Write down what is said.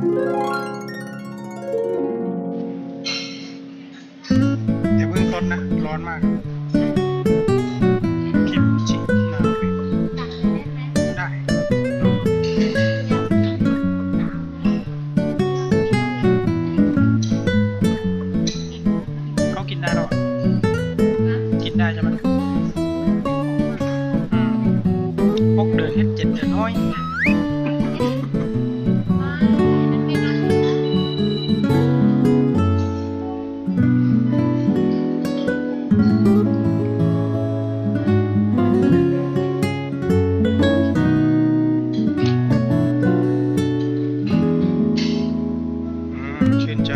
อย่าเพิ่งทดนะ ร้อนมากคิดชินาเวได้ เขากินได้หรอกินได้ใช่ไหมพกเดินเฮ็ดเจ็เดินน้อย ชื่นใจ